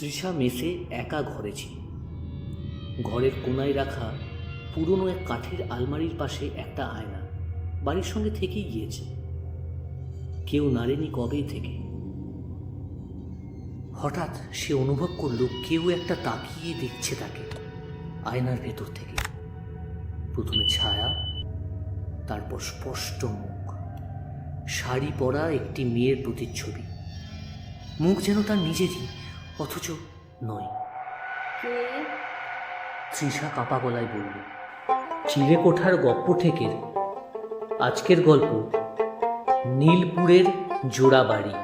তৃষা মেসে একা ঘরে ছিল। ঘরের কোনায় রাখা পুরনো এক কাঠের আলমারির পাশে একটা আয়না বাড়ির সঙ্গে থেকেই গিয়েছে। কেউ নাড়েনি কবেই থেকে। হঠাৎ সে অনুভব করল, কেউ একটা তাকিয়ে দেখছে তাকে আয়নার ভেতর থেকে। প্রথমে ছায়া, তারপর স্পষ্ট মুখ। শাড়ি পরা একটি মেয়ের প্রতিচ্ছবি। মুখ যেন তার নিজেরই। অথচ নয়। কে? তৃষা কাপা গলায় বলল চিলে কোঠার গপ্প থেকে আজকের গল্প নীলপুরের জোড়া বাড়ি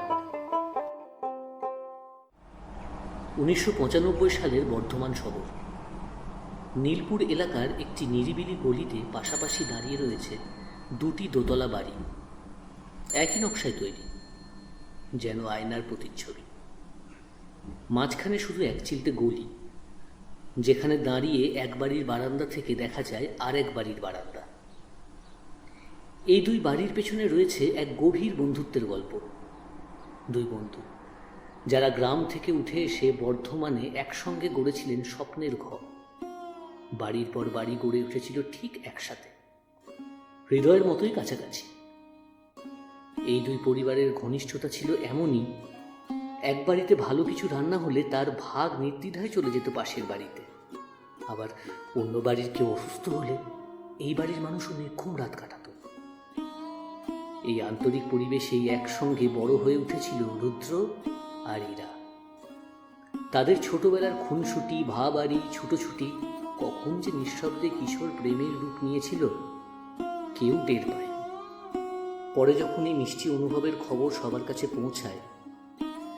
উনিশশো পঁচানব্বই সালের বর্ধমান শহর নীলপুর এলাকার একটি নিরিবিলি গলিতে পাশাপাশি দাঁড়িয়ে রয়েছে দুটি দোতলা বাড়ি। একই নকশায় তৈরি যেন আয়নার প্রতিচ্ছবি। মাঝখানে শুধু এক চিলতে গলি, যেখানে দাঁড়িয়ে এক বাড়ির বারান্দা থেকে দেখা যায় আরেক বাড়ির বারান্দা। এই দুই বাড়ির পেছনে রয়েছে এক গভীর বন্ধুত্বের গল্প। দুই বন্ধু, যারা গ্রাম থেকে উঠে এসে বর্ধমানে একসঙ্গে গড়েছিলেন স্বপ্নের ঘর। বাড়ির পর বাড়ি গড়ে উঠেছিল ঠিক একসাথে। হৃদয়ের মতোই কাছাকাছি। এই দুই পরিবারের ঘনিষ্ঠতা ছিল এমনই এক বাড়িতে ভালো কিছু রান্না হলে তার ভাগ নির্দ্বিধায় চলে যেত পাশের বাড়িতে। আবার অন্য বাড়ির কেউ অসুস্থ হলে এই বাড়ির মানুষও নির্ঘুম রাত কাটাতো। এই আন্তরিক পরিবেশেই একসঙ্গে বড় হয়ে উঠেছিল রুদ্র আর ইরা। তাদের ছোটবেলার খুনসুটি, ভাবাড়ি, ছুটোছুটি কখন যে নিঃশব্দে কিশোর প্রেমের রূপ নিয়েছিল কেউ টের পায় পরে যখন এই মিষ্টি অনুভবের খবর সবার কাছে পৌঁছায়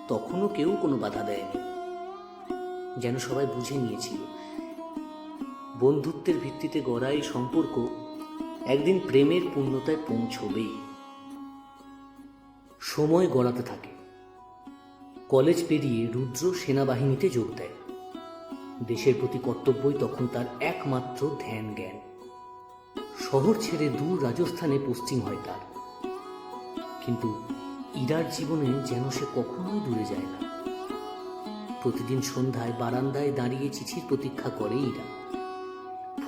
তখনও কেউ কোনো বাধা দেয়নি। যেন সবাই বুঝে নিয়েছিল। বন্ধুত্বের ভিত্তিতে গড়া এই সম্পর্ক একদিন প্রেমের পূর্ণতায় পৌঁছবেই। সময় গড়াতে থাকে। কলেজ পেরিয়ে রুদ্র সেনাবাহিনীতে যোগ দেয়। দেশের প্রতি কর্তব্যই তখন তার একমাত্র ধ্যান জ্ঞান শহর ছেড়ে দূর রাজস্থানে পোস্টিং হয় তার। কিন্তু ইরার জীবনে যেন সে কখনোই দূরে যায় না। প্রতিদিন সন্ধ্যায় বারান্দায় দাঁড়িয়ে চিঠির প্রতীক্ষা করে ইরা।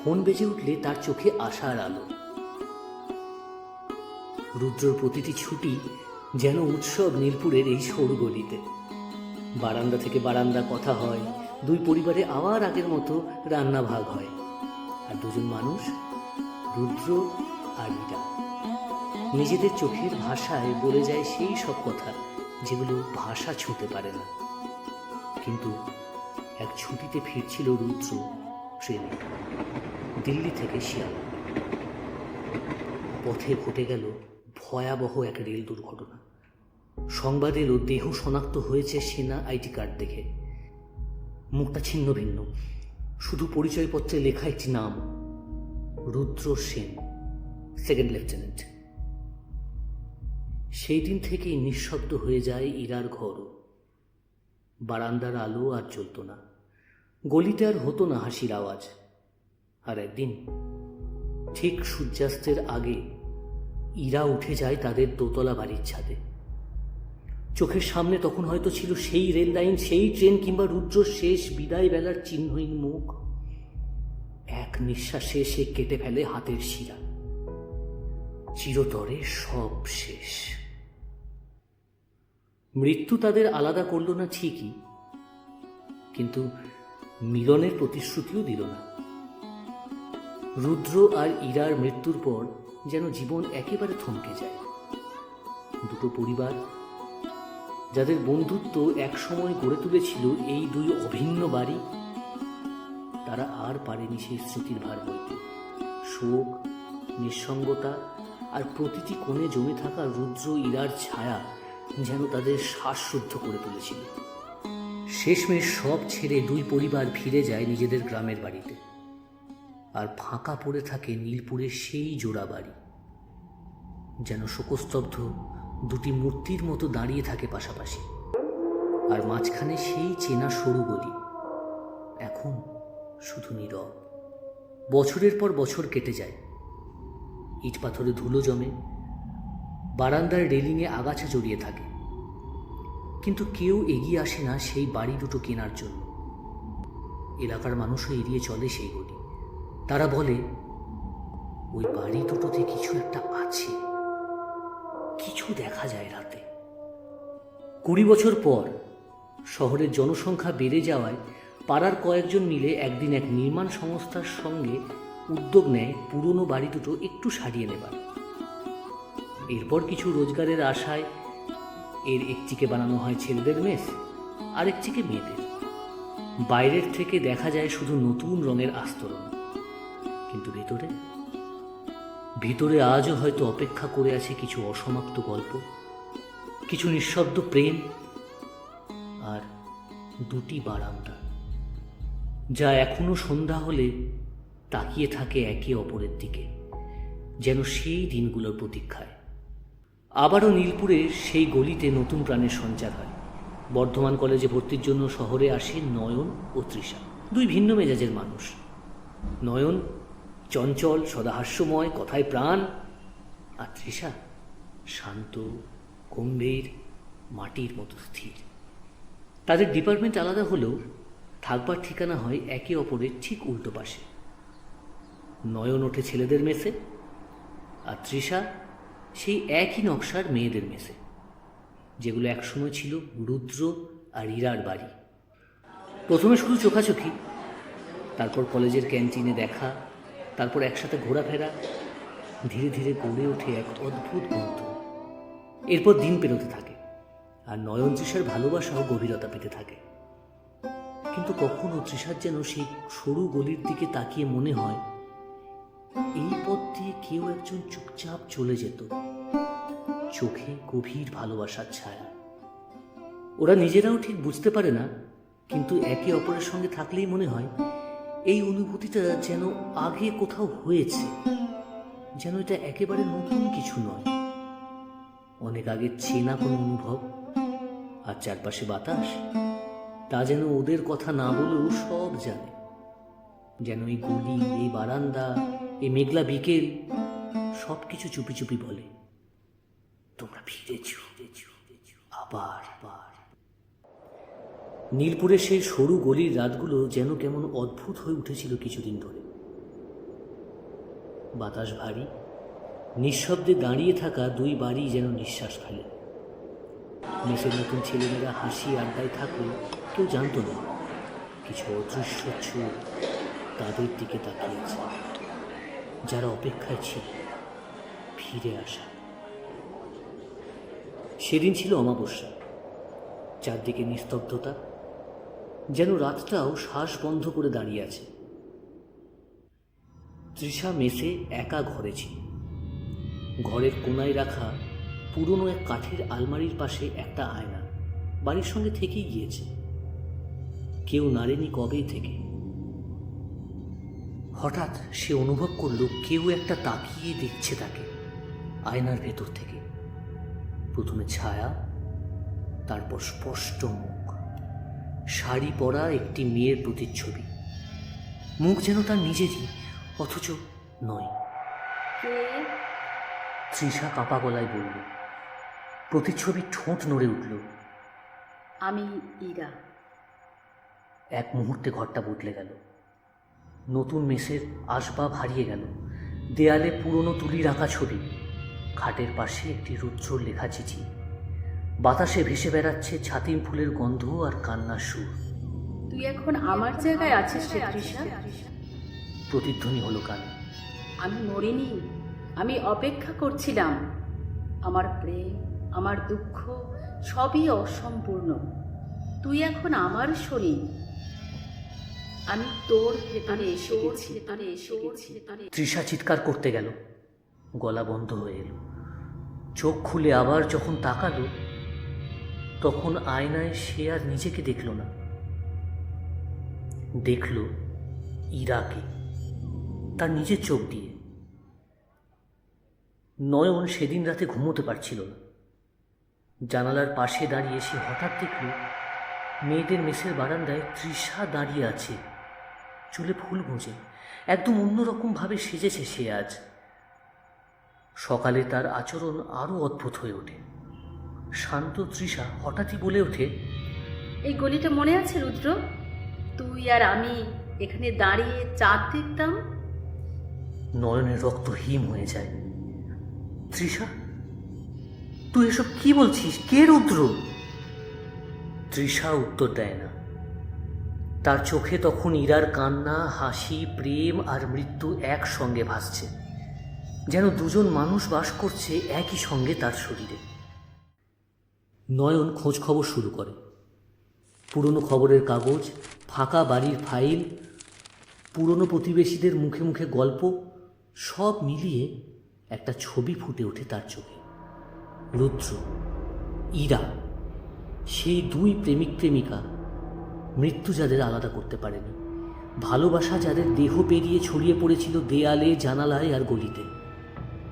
ফোন বেজে উঠলে তার চোখে আশার আলো। রুদ্রর প্রতিটি ছুটি যেন উৎসব নীলপুরের এই সরু গলিতে বারান্দা থেকে বারান্দা কথা হয়, দুই পরিবারে আবার আগের মতো রান্না ভাগ হয়। আর দুজন মানুষ, রুদ্র আর ইরা। নিজেদের চোখের ভাষায় বলে যায় সেই সব কথা, যেগুলো ভাষা ছুঁতে পারে না। কিন্তু এক ছুটিতে ফিরছিল রুদ্র ট্রেনে দিল্লি থেকে শিয়ালদা পথে ঘটে গেল ভয়াবহ এক রেল দুর্ঘটনা। সংবাদ এলো, দেহ শনাক্ত হয়েছে সেনা আইডি কার্ড দেখে। মুখটা ছিন্ন ভিন্ন। শুধু পরিচয়পত্রে লেখা একটি নাম, রুদ্র সেন, সেকেন্ড লেফটেন্যান্ট। সেই দিন থেকেই নিঃশব্দ হয়ে যায় ইরার ঘরও বারান্দার আলো আর জ্বলত না। গলিতে আর হতো না হাসির আওয়াজ। আর একদিন, ঠিক সূর্যাস্তের আগে ইরা উঠে যায় তাদের দোতলা বাড়ির ছাদে। চোখের সামনে তখন হয়তো ছিল সেই রেল লাইন, সেই ট্রেন কিংবা রুদ্র শেষ বিদায় বেলার চিহ্নহীন মুখ। এক নিঃশ্বাসে সে কেটে ফেলে হাতের শিরা। চিরতরে সব শেষ। মৃত্যু তাদের আলাদা করল না ঠিকই, কিন্তু মিলনের প্রতিশ্রুতিও দিল না। রুদ্র আর ইরার মৃত্যুর পর যেন জীবন একেবারে থমকে যায়। দুটো পরিবার, যাদের বন্ধুত্ব একসময় গড়ে তুলেছিল এই দুই অভিন্ন বাড়ি, তারা আর পারেনি সেই স্মৃতির ভার বইতে। শোক, নিঃসঙ্গতা আর প্রতিটি কোণে জমে থাকা রুদ্র ইরার ছায়া যেন তাদের শ্বাসরুদ্ধ করে তুলেছিল। শেষমেশ সব ছেড়ে দুই পরিবার ফিরে যায় নিজেদের গ্রামের বাড়িতে। আর ফাঁকা পড়ে থাকে নীলপুরের সেই জোড়া বাড়ি। যেন শোকস্তব্ধ দুটি মূর্তির মতো দাঁড়িয়ে থাকে পাশাপাশি। আর মাঝখানে সেই চেনা সরু গলি। এখন শুধু নীরব। বছরের পর বছর কেটে যায়। ইট পাথরে ধুলো জমে। বারান্দার রেলিংয়ে আগাছা জড়িয়ে থাকে। কিন্তু কেউ এগিয়ে আসে না সেই বাড়ি দুটো কেনার জন্য। এলাকার মানুষও এড়িয়ে চলে সেই গলি। তারা বলে, ওই বাড়ি দুটোতে কিছু একটা আছে। কিছু দেখা যায় রাতে। কুড়ি বছর পর শহরের জনসংখ্যা বেড়ে যাওয়ায় পাড়ার কয়েকজন মিলে একদিন এক নির্মাণ সংস্থার সঙ্গে উদ্যোগ নেয় পুরনো বাড়ি দুটো একটু সারিয়ে নেবার। এরপর কিছু রোজগারের আশায় এর একটিকে বানানো হয় ছেলেদের মেস আর একটিকে মেয়েদের। বাইরের থেকে দেখা যায় শুধু নতুন রঙের আস্তরণ। কিন্তু ভেতরে? ভিতরে আজও হয়তো অপেক্ষা করে আছে কিছু অসমাপ্ত গল্প, কিছু নিঃশব্দ প্রেম, আর দুটি বারান্দা, যা এখনও সন্ধ্যা হলে তাকিয়ে থাকে একে অপরের দিকে, যেন সেই দিনগুলোর প্রতীক্ষায়। আবারও নীলপুরে সেই গলিতে নতুন প্রাণের সঞ্চার হয়। বর্ধমান কলেজে ভর্তির জন্য শহরে আসে নয়ন ও তৃষা, দুই ভিন্ন মেজাজের মানুষ। নয়ন, চঞ্চল, সদাহাস্যময়, কথায় প্রাণ, আর তৃষা, শান্ত, গম্ভীর, মাটির মতো স্থির। তাদের ডিপার্টমেন্ট আলাদা হলেও থাকবার ঠিকানা হয় একে অপরের ঠিক উল্টো পাশে। নয়ন ওঠে ছেলেদের মেসে, আর তৃষা সেই একই নকশার মেয়েদের মেসে, যেগুলো একসময় ছিল রুদ্র আর ইরার বাড়ি। প্রথমে শুধু চোখাচোখি, তারপর কলেজের ক্যান্টিনে দেখা, তারপর একসাথে ঘোরাফেরা, ধীরে ধীরে গড়ে ওঠে এক অদ্ভুত বন্ধু এরপর দিন পেরোতে থাকে, আর নয়ন তৃষার ভালোবাসাও গভীরতা পেতে থাকে। কিন্তু কখনো তৃষার যেন সেই সরু গলির দিকে তাকিয়ে মনে হয়, এই পথ দিয়ে কেউ একজন চুপচাপ চলে যেত। চোখে গভীর ভালোবাসার ছায়া। ওরা নিজেরাও ঠিক বুঝতে পারে না, কিন্তু একে অপরের সঙ্গে থাকলেই মনে হয় এই অনুভূতিটা যেন আগে কোথাও হয়েছে, যেন এটা একেবারে নতুন কিছু নয়। অনেক আগে চেনা কোনো অনুভব, আর চারপাশে বাতাস, তা যেন ওদের কথা না বলেও সব জানে। যেন এই গলি, এই বারান্দা এই মেঘলা বিকেল সব কিছু চুপি চুপি বলে। তোমরা ফিরেছ আবার। আবার নীলপুরের সেই সরু গলির রাতগুলো যেন কেমন অদ্ভুত হয়ে উঠেছিল কিছুদিন ধরে। বাতাস ভারী, নিঃশব্দে দাঁড়িয়ে থাকা দুই বাড়ি যেন নিঃশ্বাস ফেলে। মেসের নতুন ছেলেমেয়েরা হাসি আড্ডায় থাকলেও কেউ জানতো না, কিছু অদৃশ্য চোখ তাদের দিকে তাকিয়েছে যারা অপেক্ষায় ছিল, ফিরে আসা। সেদিন ছিল অমাবস্যা। চারদিকে নিস্তব্ধতা, যেন রাতটাও শ্বাস বন্ধ করে দাঁড়িয়ে আছে। তৃষা মেসে একা ঘরে ছিল। ঘরের কোনায় রাখা পুরনো এক কাঠের আলমারির পাশে একটা আয়না বাড়ির সঙ্গে থেকেই গিয়েছে। কেউ নাড়েনি কবেই থেকে। হঠাৎ সে অনুভব করল কেউ একটা তাকিয়ে দেখছে তাকে আয়নার ভেতর থেকে। প্রথমে ছায়া তারপর স্পষ্ট মুখ। শাড়ি পরা একটি মেয়ের প্রতিচ্ছবি। মুখ যেন তার নিজেরই অথচ নয়। তৃষা কাপা গলায় বলল প্রতিচ্ছবির ঠোঁট নড়ে উঠল। আমি ইরা। এক মুহূর্তে ঘরটা বদলে গেল। নতুন মেসের আসবাব হারিয়ে গেল। দেয়ালে পুরনো তুলি রাখা ছবি খাটের পাশে একটি রুদ্রর লেখা চিঠি। বাতাসে ভেসে বেড়াচ্ছে ছাতিম ফুলের গন্ধ আর কান্নার সুর। তুই এখন আমার জায়গায় আছিস রে তৃষা প্রতিধ্বনি হলো কানে। আমি মরিনি আমি অপেক্ষা করছিলাম। আমার প্রেম আমার দুঃখ সবই অসম্পূর্ণ। তুই এখন আমার শরীর আমি তোর ভেতরে এসে গেছি ভেতরে এসে গেছি তৃষা চিৎকার করতে গেল। গলা বন্ধ হয়ে এলো। চোখ খুলে আবার যখন তাকালো তখন আয়নায় সে আর নিজেকে দেখল না। দেখল ইরাকে তার নিজের চোখ দিয়ে। নয়ন সেদিন রাতে ঘুমোতে পারছিল না। জানালার পাশে দাঁড়িয়ে সে হঠাৎ দেখল মেয়েদের মেসের বারান্দায় তৃষা দাঁড়িয়ে আছে। চুলে ফুল গুঁজে। একদম অন্যরকমভাবে সেজেছে সে আজ। সকালে তার আচরণ আরও অদ্ভুত হয়ে ওঠে। শান্ত তৃষা হঠাৎই বলে ওঠে এই গলিটা মনে আছে রুদ্র? তুই আর আমি এখানে দাঁড়িয়ে চাঁদ দেখতাম? নয়নের রক্ত হিম হয়ে যায়। তৃষা তুই এসব কি বলছিস? কে রুদ্র? তৃষা উত্তর দেয় না। তার চোখে তখন ইরার কান্না, হাসি, প্রেম আর মৃত্যু একসঙ্গে ভাসছে। যেন দুজন মানুষ বাস করছে একই সঙ্গে তার শরীরে। নয়ন খোঁজ খবর শুরু করে। পুরনো খবরের কাগজ, ফাঁকা বাড়ির ফাইল, পুরনো প্রতিবেশীদের মুখে মুখে গল্প, সব মিলিয়ে একটা ছবি ফুটে ওঠে তার চোখে। রুদ্র, ইরা। সেই দুই প্রেমিক প্রেমিকা মৃত্যু যাদের আলাদা করতে পারেনি। ভালোবাসা যাদের দেহ পেরিয়ে ছড়িয়ে পড়েছিল দেয়ালে, জানালায় আর গলিতে।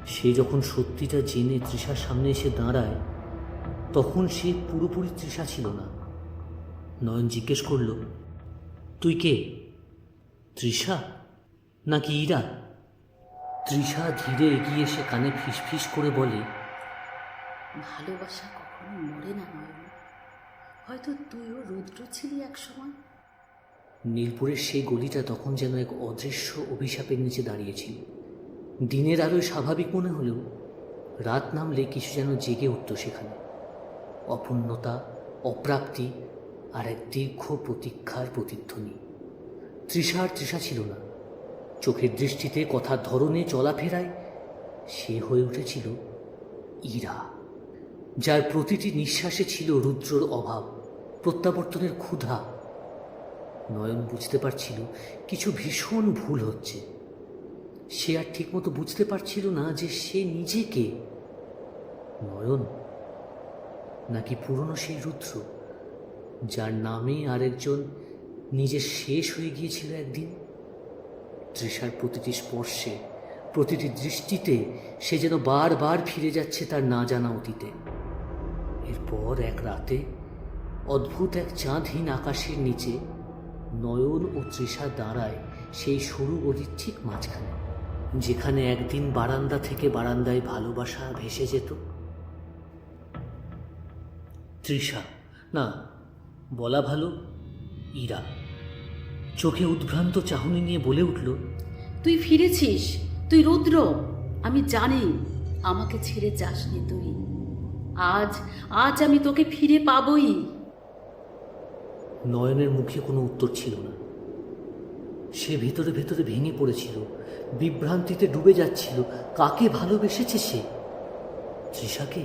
সে যখন সত্যিটা জেনে তৃষার সামনে এসে দাঁড়ায়, তখন সে পুরোপুরি তৃষা ছিল না। নয়ন জিজ্ঞেস করল, তুই কে? তৃষা? নাকি ইরা? তৃষা ধীরে এগিয়ে এসে কানে ফিসফিস করে বলে, ভালোবাসা কখনো মরে না নয়ন। হয়তো তুইও রুদ্র ছিলি এক সময় নীলপুরের সেই গলিটা তখন যেন এক অদৃশ্য অভিশাপের নিচে দাঁড়িয়েছিল। দিনের আলোয় স্বাভাবিক মনে হলেও রাত নামলে কিছু যেন জেগে উঠত সেখানে। অপূর্ণতা, অপ্রাপ্তি আর এক দীর্ঘ প্রতীক্ষার প্রতিধ্বনি। তৃষা আর তৃষা ছিল না। চোখের দৃষ্টিতে কথার ধরনে চলাফেরায় সে হয়ে উঠেছিল ইরা, যার প্রতিটি নিঃশ্বাসে ছিল রুদ্রর অভাব। প্রত্যাবর্তনের ক্ষুধা। নয়ন বুঝতে পারছিল, কিছু ভীষণ ভুল হচ্ছে। সে আর ঠিকমতো বুঝতে পারছিল না যে সে নিজেকে নয়ন? নাকি পুরনো সেই রুদ্র, যার নামে আরেকজন নিজে শেষ হয়ে গিয়েছিল একদিন? তৃষার প্রতিটি স্পর্শে, প্রতিটি দৃষ্টিতে সে যেন বারবার ফিরে যাচ্ছে তার না জানা অতীতে। এরপর এক রাতে অদ্ভুত এক চাঁদহীন আকাশের নিচে নয়ন ও তৃষা দাঁড়ায় সেই সরু গলির ঠিক মাঝখানে, যেখানে একদিন বারান্দা থেকে বারান্দায় ভালোবাসা ভেসে যেত। তৃষা, না, বলা ভালো, ইরা। চোখে উদ্ভ্রান্ত চাহনি নিয়ে বলে উঠল, তুই ফিরেছিস? তুই রুদ্র? আমি জানি, আমাকে ছেড়ে যাসনি তুই। আজ আজ আমি তোকে ফিরে পাবই। নয়নের মুখে কোনো উত্তর ছিল না। সে ভেতরে ভেতরে ভেঙে পড়েছিল, বিভ্রান্তিতে ডুবে যাচ্ছিল। কাকে ভালোবেসেছে সে? তৃষাকে?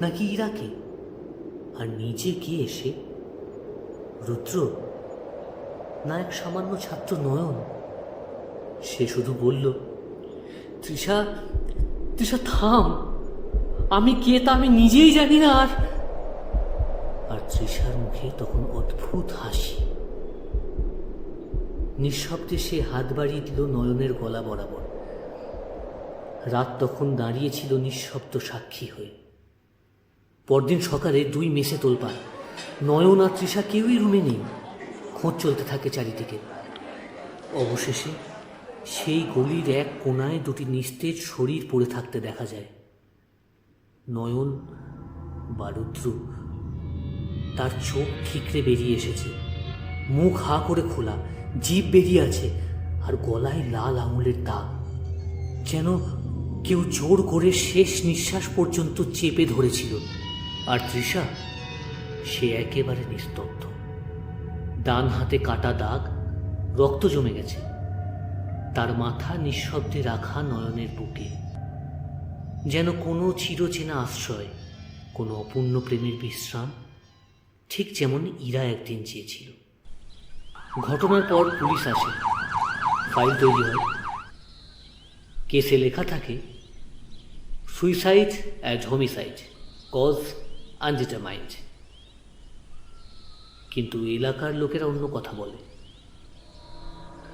নাকি ইরাকে? আর নিজে কি এসে রুদ্র? না এক সামান্য ছাত্র নয়ন? সে শুধু বলল, তৃষা তৃষা থাম। আমি কে তা আমি নিজেই জানি না আর তৃষার মুখে তখন অদ্ভুত হাসি। নিঃশব্দে সে হাত বাড়িয়ে দিল নয়নের গলা বরাবর। রাত তখন দাঁড়িয়েছিল নিঃশব্দ সাক্ষী হয়ে। পরদিন সকালে দুই মেসে তোলপাড়। নয়ন আর তৃষা কেউই রুমে নেই। খোঁজ চলতে থাকে চারিদিকে। অবশেষে সেই গলির এক কোনায় দুটি নিস্তেজ শরীর পড়ে থাকতে দেখা যায়। নয়ন বা রুদ্র তার চোখ ঠিকরে বেরিয়ে এসেছে। মুখ হা করে খোলা, জিভ বেরিয়ে আছে আর গলায় লাল আঙুলের দাগ। যেন কেউ জোর করে শেষ নিঃশ্বাস পর্যন্ত চেপে ধরেছিল। আর তৃষা, সে একেবারে নিস্তব্ধ। ডান হাতে কাটা দাগ, রক্ত জমে গেছে। তার মাথা নিঃশব্দে রাখা নয়নের বুকে। যেন কোনো চিরচেনা আশ্রয়, কোনো অপূর্ণ প্রেমের বিশ্রাম ঠিক যেমন ইরা একদিন চেয়েছিল। ঘটনার পর পুলিশ আসে। ফাইল তৈরি হয়। কেসে লেখা থাকে suicide as homicide cause undetermined কিন্তু এলাকার লোকেরা অন্য কথা বলে।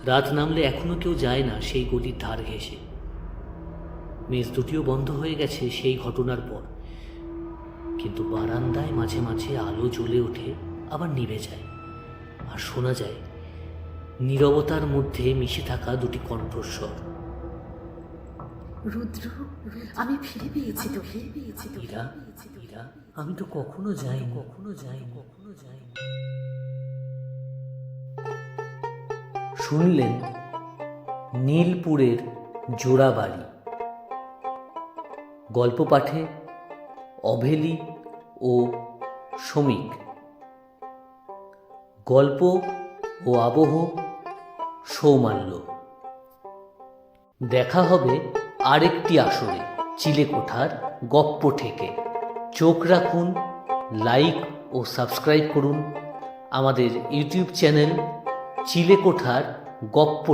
রাত নামলে এখনও কেউ যায় না সেই গলির ধার ঘেঁষে। মেজ দুটিও বন্ধ হয়ে গেছে সেই ঘটনার পর। কিন্তু বারান্দায় মাঝে মাঝে আলো জ্বলে ওঠে আবার নিভে যায়। আর শোনা যায় নীরবতার মধ্যে মিশে থাকা দুটি কণ্ঠস্বর। রুদ্র আমি ফিরে পেয়েছি তো ফিরে পেয়েছি তো ইরা ইরা আমি তো কখনো যাই কখনো যাই কখনো যাই শুনলেন নীলপুরের জোড়াবাড়ি। গল্প পাঠে অভেলি ও শ্রমিক গল্প ও আবহ সৌমাল্য। দেখা হবে আরেকটি আসরে চিলেকোঠার গপ্প থেকে চোখ রাখুন, লাইক ও সাবস্ক্রাইব করুন। আমাদের ইউটিউব চ্যানেল চিলেকোঠার গপ্প